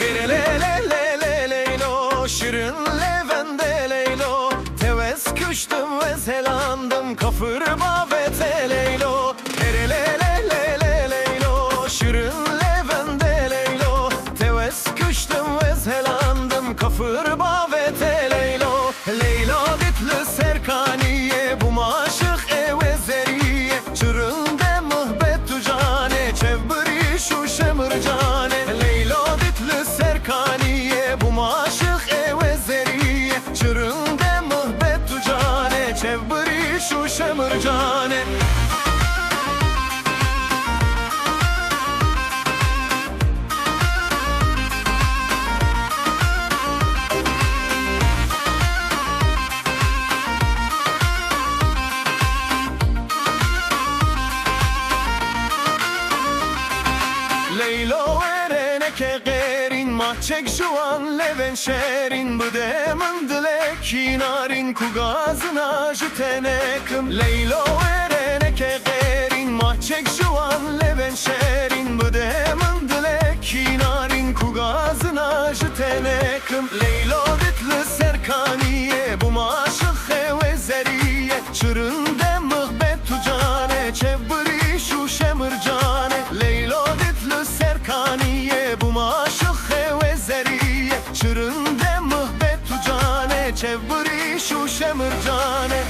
Le le le le le leylo Şirin levende leylo. Teves küştüm ve selandım Kafır babete leylo. Le le le le le leylo Şirin levende leylo. Teves küştüm ve selandım Kafır şu şemırcane gerin Mahçek juan leven şerin Bıdemın dilek. İnarin Kugazına jütenekim Leylo erene ke gerin Mahçek juan leven şerin Bıdemın dilek. İnarin Kugazına jütenekim Leylo ditli serkaniye Bu maşık hevezeriye. Çırında mıhbet tucane Çevbiri şu şemircane. Leylo ditli serkaniye Bu maşık Çevbiri şu şemircane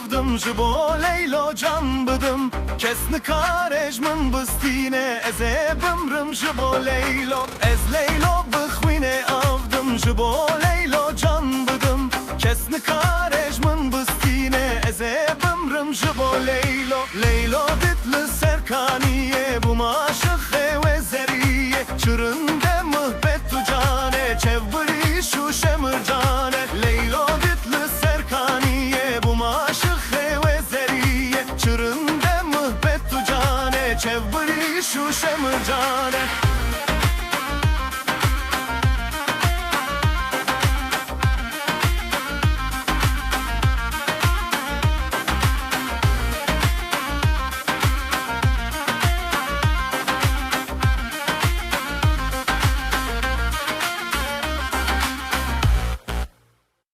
prawdą, że bolej lodziam bydym Kesny kareżmym bystine Eze bimrim, że bolej lob Ez lejlo bychwine avdım, że bolej lob 不离，树什么渣男？